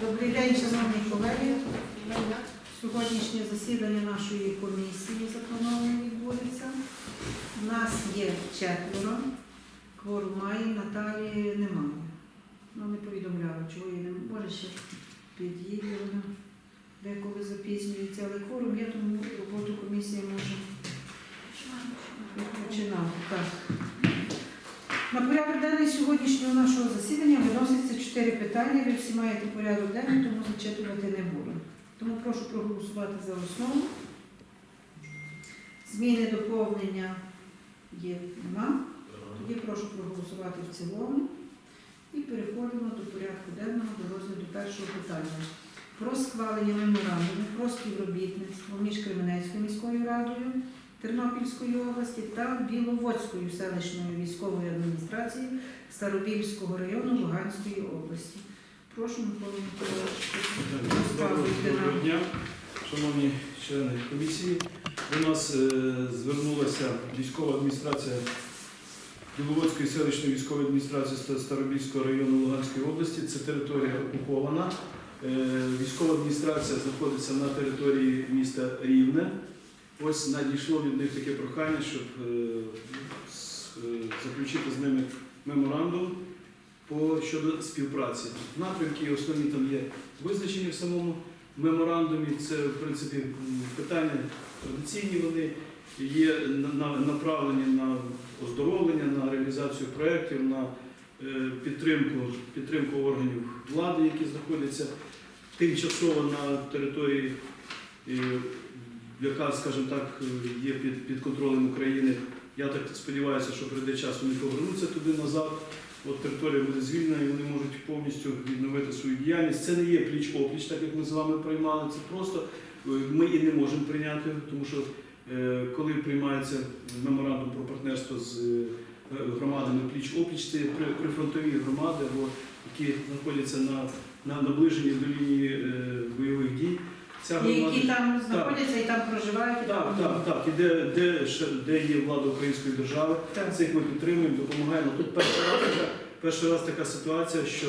Добрий день, шановні колеги. Сьогоднішнє засідання нашої комісії заплановане відбудеться. У нас є четверо, кворум має, Наталії немає. Ну, не повідомляла, чого її не може ще під'їде вона деколи запізнюється, але кворум є, тому роботу комісії може починати. Так. На порядок денний сьогоднішнього нашого засідання виноситься чотири питання. Ви всі маєте порядок денний, тому зачитувати не буду. Тому прошу проголосувати за основу. Зміни доповнення є нема. Тоді прошу проголосувати в цілому. І переходимо до порядку денного до розгляду першого питання. Про схвалення меморандуму про співробітництво між Кременецькою міською радою Тернопільської області та Біловодською селищною військовою адміністрацією Старобільського району Луганської області. Прошу Микола Миколаївич, Доброго дня, шановні члени комісії. До нас е, звернулася військова адміністрація Біловодської селищної військової адміністрації Старобільського району Луганської області. Це територія окупована. Е, Військова адміністрація знаходиться на території міста Рівне. Ось надійшло від них таке прохання, щоб е, е, заключити з ними меморандум щодо співпраці. Напрямки основні там є визначені в самому меморандумі. Це, в принципі, питання традиційні, вони є на- на- направлені на оздоровлення, на реалізацію проєктів, на е, підтримку, підтримку органів влади, які знаходяться тимчасово на території, яка, скажімо так, є під, під контролем України. Я так сподіваюся, що прийде час, вони повернуться туди назад. От територія буде звільнена і вони можуть повністю відновити свою діяльність. Це не є пліч-опліч, так як ми з вами приймали. Це просто е, ми і не можемо прийняти, тому що е, коли приймається меморандум про партнерство з е, громадами пліч-опліч, це при- прифронтові громади, або які знаходяться на, на наближенні до лінії бойових дій. Ця громада- які там знаходяться і там проживають. і так, там- так, так. І де, де, ще- де є влада української держави, Так. цих ми підтримуємо, допомагаємо. Тут перший раз, така, перший раз така ситуація, що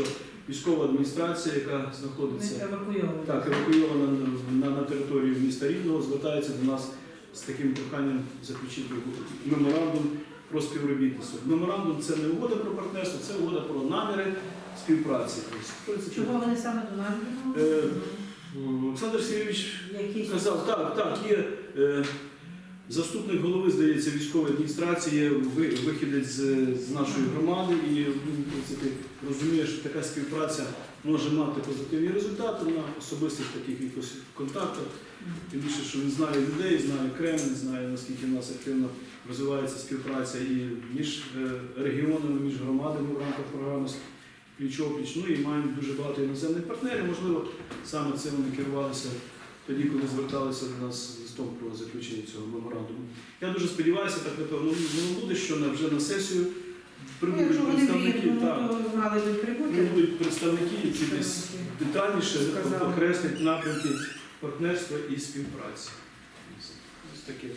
військова адміністрація, яка знаходиться Ми евакуйовуємо. так, евакуйована на, на, на територію міста Рівного, звертається до нас з таким проханням заключити меморандум про співробітництво. Меморандум це не угода про партнерство, це угода про наміри співпраці. Тобто, Чого вони саме до нас? Е, Олександр Сергійович Казав, так, так, є е, заступник голови, здається, військової адміністрації, ви- вихідець з, з нашої громади, і він, в принципі, розуміє, що така співпраця може мати позитивні результати на особистих таких якось контактах. Тим більше, що він знає людей, знає Кремль, знає, наскільки в нас активно розвивається співпраця і між е, регіонами, між громадами в рамках програми пліч-опліч. Ну і маємо дуже багато іноземних партнерів. Можливо, саме цим вони керувалися тоді, коли зверталися до нас з листом про заключення цього меморандуму. Я дуже сподіваюся, так напевно не буде, що вже на сесію Ну, прибудуть Якщо представники. приїдуть, Так, то прибудуть представники, які десь детальніше окреслять напрямки партнерства і співпраці. Ось таке.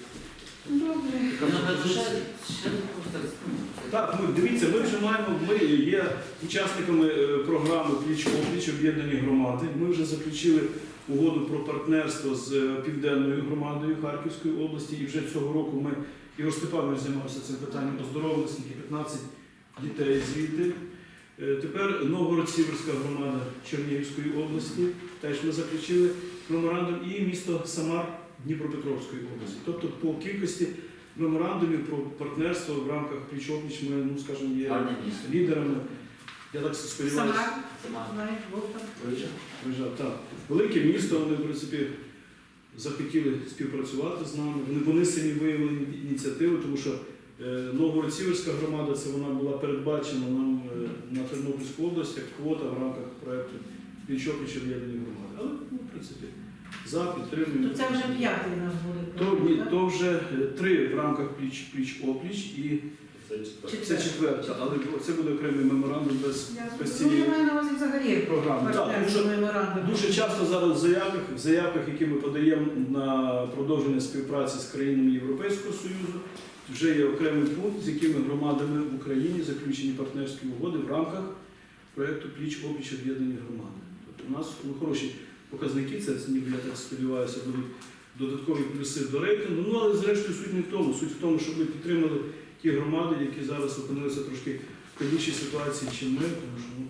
Так, ми дивіться, ми вже маємо, ми є учасниками е, програми Пліч опліч об'єднані громади. Ми вже заключили угоду про партнерство з е, південною громадою Харківської області. І вже цього року ми Ігор Степанович займався цим питанням оздоровлення, скільки 15 дітей звідти. Е, Тепер Новгород-Сіверська громада Чернігівської області. Теж ми заключили меморандум і місто Самар Дніпропетровської області. Тобто по кількості меморандумів про партнерство в рамках пліч-опліч ми, ну скажімо, є лідерами. Я так сподіваюся. Так. Велике місто, вони, в принципі, захотіли співпрацювати з нами. Вони, вони самі виявили ініціативу, тому що е, Новгород-Сіверська громада, це вона була передбачена нам е, на Тернопільську область як квота в рамках проєкту Пліч-опліч об'єднані громади. Але, ну, в принципі, за підтримуємо. То це вже п'ятий у нас буде. То, ні, то вже е, три в рамках пліч, пліч-опліч і це четверта, але це буде окремий меморандум без, без ну, цієї я маю на увазі взагалі програми. Так, меморандум. Дуже часто зараз в заявках, в заявках, які ми подаємо на продовження співпраці з країнами Європейського Союзу, вже є окремий пункт, з якими громадами в Україні заключені партнерські угоди в рамках проєкту Пліч опліч об'єднані громади. У нас ну, хороші показники, це ніби я так сподіваюся, будуть додаткові плюси до рейтингу. Ну але зрештою суть не в тому. Суть в тому, щоб ми підтримали ті громади, які зараз опинилися трошки в складнішій ситуації, ніж ми, тому що ну,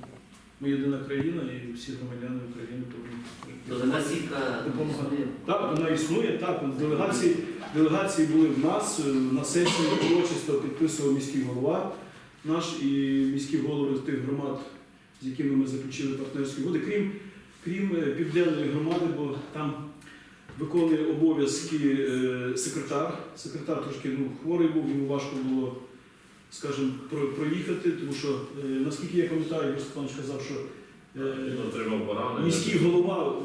ми єдина країна і всі громадяни України повинні. То така сітка Допомагає. існує. Так, вона існує, так. Делегації, делегації були в нас. На сесії урочисто підписував міський голова наш і міські голови тих громад, з якими ми заключили партнерські угоди, крім, крім е, південної громади, бо там виконує обов'язки е, секретар. Секретар трошки ну, хворий був, йому важко було, скажімо, проїхати, тому що, е, наскільки я пам'ятаю, Юрій Степанович казав, що міський голова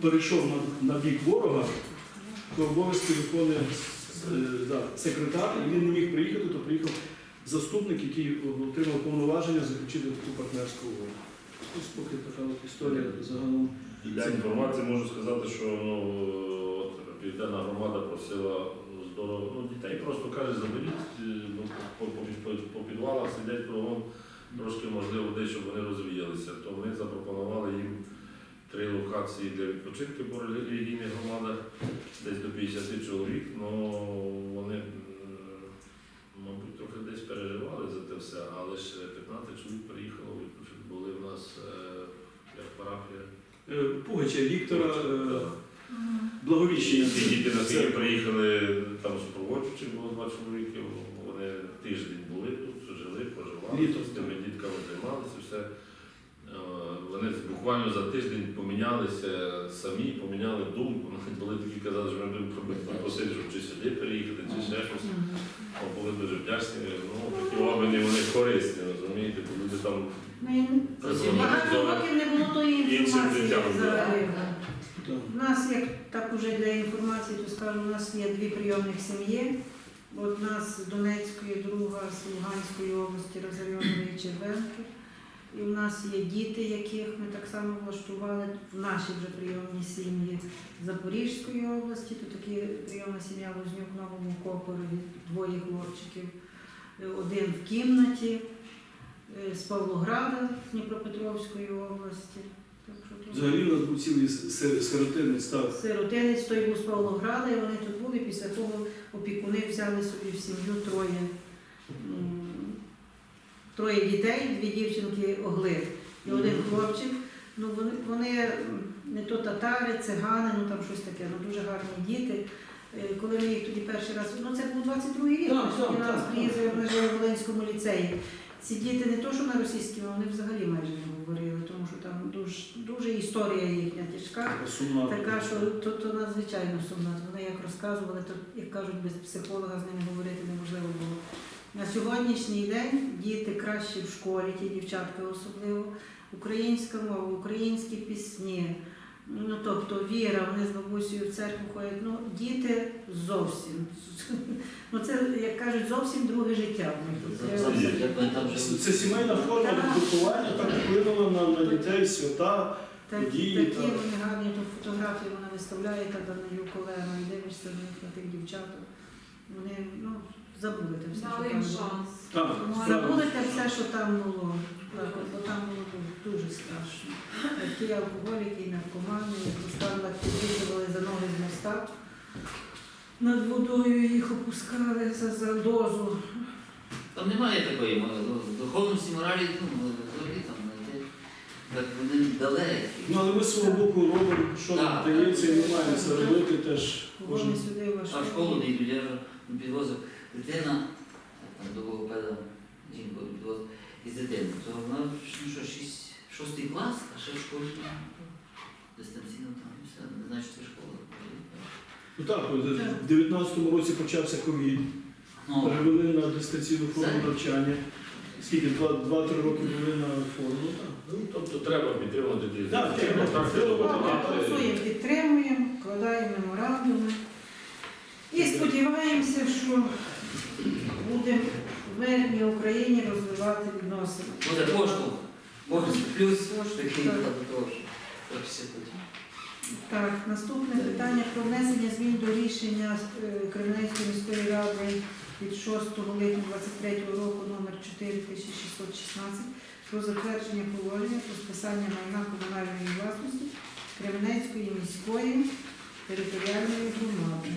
перейшов на, на бік ворога, то обов'язки виконує да, секретар, і він не міг приїхати, то приїхав заступник, який отримав повноваження заключити таку партнерську угоду. Ось поки така історія загалом. Для інформації можу сказати, що ну, південна громада просила ну, здорово. Ну, дітей просто каже, заберіть е, ну, по, підвалах сидять кругом, трошки можливо десь, щоб вони розвіялися. То ми запропонували їм три локації для відпочинку по релігійних громадах, десь до 50 чоловік. Ну вони, м, мабуть, трохи десь переживали за те все, але ж 15 чоловік приїхало відпочити. Нас е, як парафія. Е, Пугача Віктора, е, благовіщення. Ці діти на Київ приїхали там супроводжуючи, було два чоловіки. Вони тиждень були тут, жили, проживали, Літо. з тими дітками займалися все. Вони буквально за тиждень помінялися самі, поміняли думку. Навіть були такі казали, що ми будемо просити, чи сюди переїхати, чи ще щось. Були дуже вдячні. Ну, такі обміни вони корисні, розумієте, бо люди там Ну, Багато років не було тої інформації. У нас, як так уже для інформації, то скажу, у нас є дві прийомних сім'ї. Одна з Донецької, друга з Луганської області, Розарйонової Червенки. І в нас є діти, яких ми так само влаштували в нашій вже прийомній сім'ї Запорізької області. То такі прийомна сім'я Вознюк Новому Копорові, двоє хлопчиків. Один в кімнаті з Павлограда, з Дніпропетровської області. Так що тут- Взагалі у нас був цілий сиротинець, так. Сиротинець той був з Павлограда, і вони тут були. Після того опікуни взяли собі в сім'ю троє, м, троє дітей, дві дівчинки огли і один хлопчик. Ну, вони, вони м, не то татари, цигани, ну там щось таке, ну дуже гарні діти. Е, Коли ми їх тоді перший раз, ну це був 22-й рік, Так, ми так, тоді нас так, приїздили, ми жили в Волинському ліцеї. Ці діти не то, що на російській, мові, вони взагалі майже не говорили, тому що там дуже, дуже історія їхня тяжка. Сумна. Така, що то, то надзвичайно сумно. Вони як розказували, то як кажуть, без психолога з ними говорити неможливо було. На сьогоднішній день діти кращі в школі, ті дівчатки особливо, українська мова, українські пісні. Ну, тобто віра, вони з бабусею в церкву ходять. Ну, діти зовсім. Ну, це, як кажуть, зовсім друге життя. Це сімейна форма Так. виховання, так вплинула на, на дітей, свята. Такі, Події, такі так. вони гарні, то фотографії вона виставляє та Данию колено, і дивишся на них, на тих дівчаток. Вони ну, забули те все, що Дали там їм було. шанс. Так, Ну, справді. Забули все, що там було. Так, бо там було дуже- страшно. Ті алкоголіки, і наркомани, як розказувала, підвішували за ноги з моста. Над водою їх опускали за, за дозу. Там немає такої мо- ну, духовності, моралі, ну, взагалі там, не так вони далекі. Ну, але ми з свого боку робимо, що нам Так. вдається, і ми маємо це робити теж. Кожен. ми сюди А в школу не йдуть, я підвозив дитина, там до жінку із дитини. То вона ну, що, шість, шостий клас, а ще в школі дистанційно там все, не знаю, що це школа. Ну так, в 19-му році почався ковід, Ну, перевели на дистанційну форму навчання. Скільки? Два- Два-три роки були на форму. Ну, так. Ну, тобто треба підтримувати ті Так, треба контакти, підтримувати. допомагати. Голосуємо, підтримуємо, вкладаємо меморандуми. І сподіваємося, що будемо в мирній Україні відносини. буде поштовх. Поштовх плюс такий так. Так, наступне питання про внесення змін до рішення е, Кременецької міської ради від 6 липня 23 року номер 4616 про затвердження положення про списання майна комунальної власності Кременецької міської територіальної громади.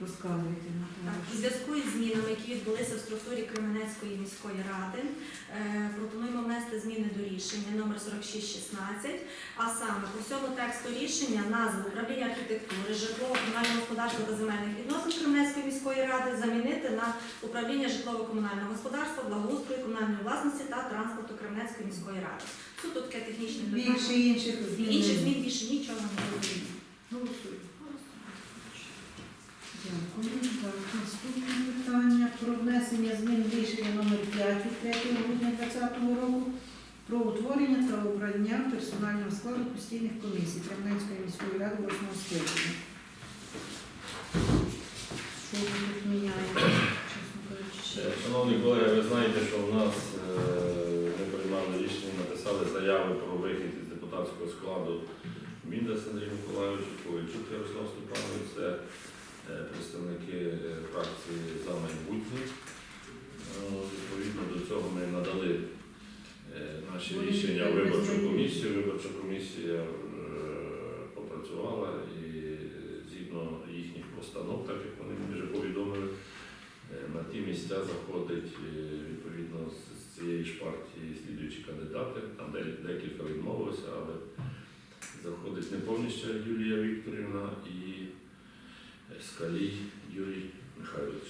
Розказуйте, Так, у зв'язку із змінами, які відбулися в структурі Кременецької міської ради, е, пропонуємо внести зміни до рішення номер 4616, а саме по всьому тексту рішення назву управління архітектури, житлово комунального господарства та земельних відносин Кременецької міської ради замінити на управління житлово-комунального господарства, благоустрою, комунальної власності та транспорту Кременецької міської ради. Суто таке технічне Більше інших змін. Інших змін більше нічого не буде. Голосуємо. Дякую. Так, наступне питання про внесення змін в рішення номер 5 від 3 грудня 2020 року про утворення та обрання персонального складу постійних комісій Кремлівської міської ради 8 скликання. Що ви тут чесно кажучи? Е, Шановні колеги, ви знаєте, що в нас е, ми приймали рішення, написали заяви про вихід із депутатського складу Міндас Андрій Миколайович, Ковальчук Ярослав Степанович, це е, представники фракції за майбутнє. Е, Відповідно до цього ми надали е, наші рішення в виборчу комісію. Виборча комісія е, попрацювала і е, згідно їхніх постанов, так як вони вже повідомили, На ті місця заходить відповідно з цієї ж партії слідуючі кандидати. Там декілька відмовилося, але заходить неповністю Юлія Вікторівна і Скалій Юрій Михайлович.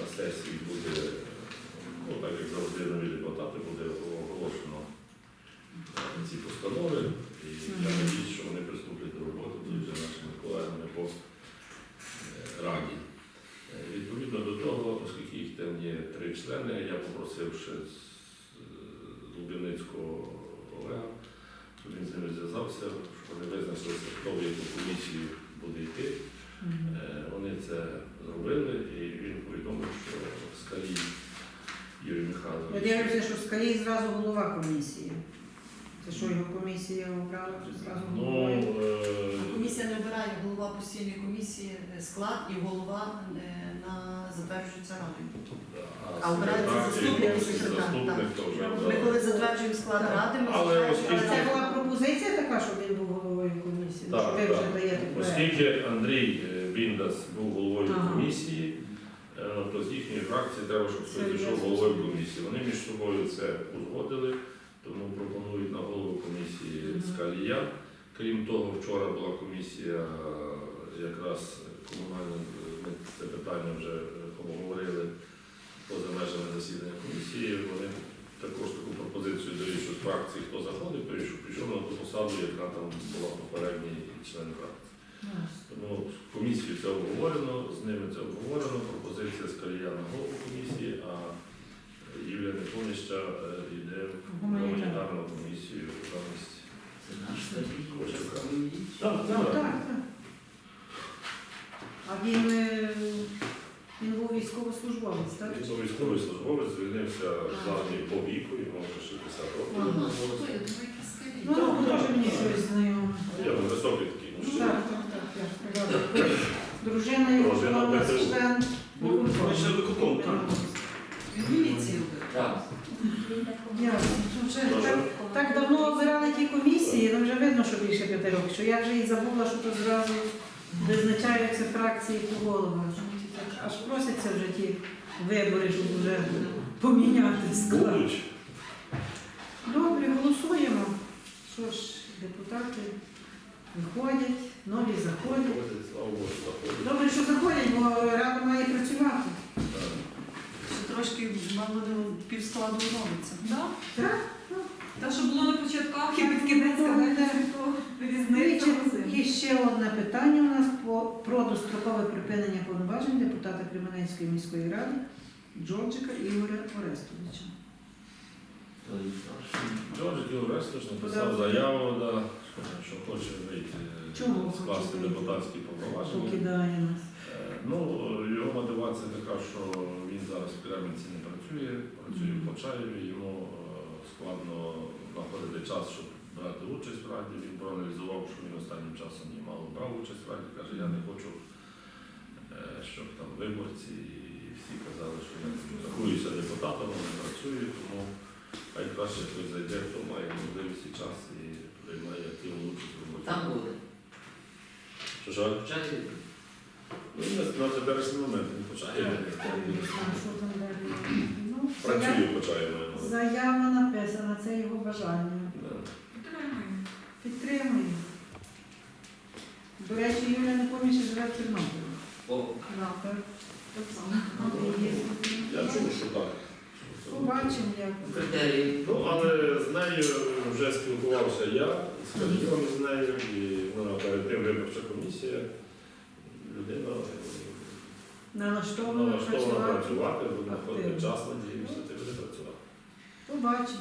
На сесії буде, ну так як завжди нові депутати, буде оголошено е, ці постанови. І я надіюсь, що вони приступлять до роботи, вже нашими колегами по е, раді. Е, Відповідно до того, оскільки їх там є три члени, я попросив ще з Луб'яницького Олега, щоб він з ними зв'язався, щоб вони визначилися, хто в яку комісію буде йти. Е, Вони це зробили і він повідомив, що Скалій Юрій Я Михайлович. дивлюся, що Скалій зразу голова комісії. Це що його комісія обрала зразу Ну, головою? е, Комісія не обирає голова постійної комісії е, склад і голова е, на затверджується радою. А обирається секретар, заступник і Заступник то вже Ми коли затверджуємо склад ради, ми Але затверджуємо. Але це була пропозиція така, щоб він був головою комісії, Так, ви вже так. даєте. Оскільки Андрій е, Біндас був головою Ага. комісії, е, то з їхньої фракції треба, щоб Це хтось пішов я головою комісії. Вони між собою це узгодили, тому пропонують на голову комісії Мгм. Скалія. Крім того, вчора була комісія е, якраз комунальна, е, ми це питання вже е, обговорили поза межами засідання комісії. Вони також таку пропозицію дають, що з фракції хто заходить, що пішов на ту посаду, яка там була попередній член фракції. Тому комісію це обговорено, з ними це обговорено, пропозиція Скалія на голову комісії, а Юлія Неповнища е, йде в Гуманітарну. комісію. Так, Ну, так. так, так. А він, е, він був військовослужбовець, так? Він був військовий службовець, звільнився з армії по віку, йому вже 60 років. Скоріше. Ну, ну, теж мені щось знайоме. Я він високий такий Ну, мужчина. Так, так, так, я ж пригадую. Дружина його Дружина була у нас Петру. член Ну, член виконкому, так. Він міліцію робив. Так. Ясно. Тут вже Дуже. так, так давно обирали ті комісії, ну вже видно, що більше п'яти років, що я вже і забула, що то зразу визначаються фракції по головах. Аж просяться вже ті вибори, щоб вже поміняти склад. Добре, голосуємо. Що ж, депутати виходять, нові заходять. Добре, що заходять, бо рада має працювати. Так. Трошки, мало півскладу робиться. Так? Те, що було на початках, і під кінець, знаєте, І, чи- і ще одне питання у нас по, про дострокове припинення повноважень депутата Кременецької міської ради Джорджика Ігоря Орестовича. Джордж Кілрестович написав заяву, да, що хоче вийти, Чому е, скласти хоче вийти? депутатські повноваження. Покидає нас. Е, Ну, його мотивація така, що він зараз в Кремінці не працює, працює в. Почаєві, йому е, складно знаходити час, щоб брати участь в раді. Він проаналізував, що він останнім часом немало брав участь в раді. Каже, я не хочу, е, щоб там виборці і всі казали, що не рахуються депутатами, не працюють, тому хай краще хтось зайде, хто має можливість і час і приймає активну участь в роботі. Там буде. Що? Вчати. Ну, на- на теперішній момент почає. Не далі. Ну, Працює, заява- почає. Заява написана, це його бажання. Підтримуємо. До речі, Юля не поміж живе в Тернополі. О, Так. Так само. Андрій є. Я чув, що так. Побачимо, як. критерії. Ну, але з нею вже спілкувався я, з Каліфом з нею, і вона перед тим виборча комісія. Людина Налаштовано налаштована працювати. працювати, буде Активно. знаходити час, надіюся, ти буде працювати. Побачимо.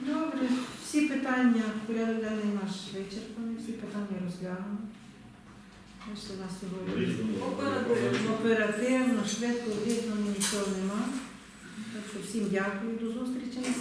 Добре, всі питання, порядок денний наш вичерпаний, всі питання розглянемо. Вийшли нас сьогодні. Оперативно. Оперативно, швидко, різному нічого нема. Так що всім дякую, до зустрічі на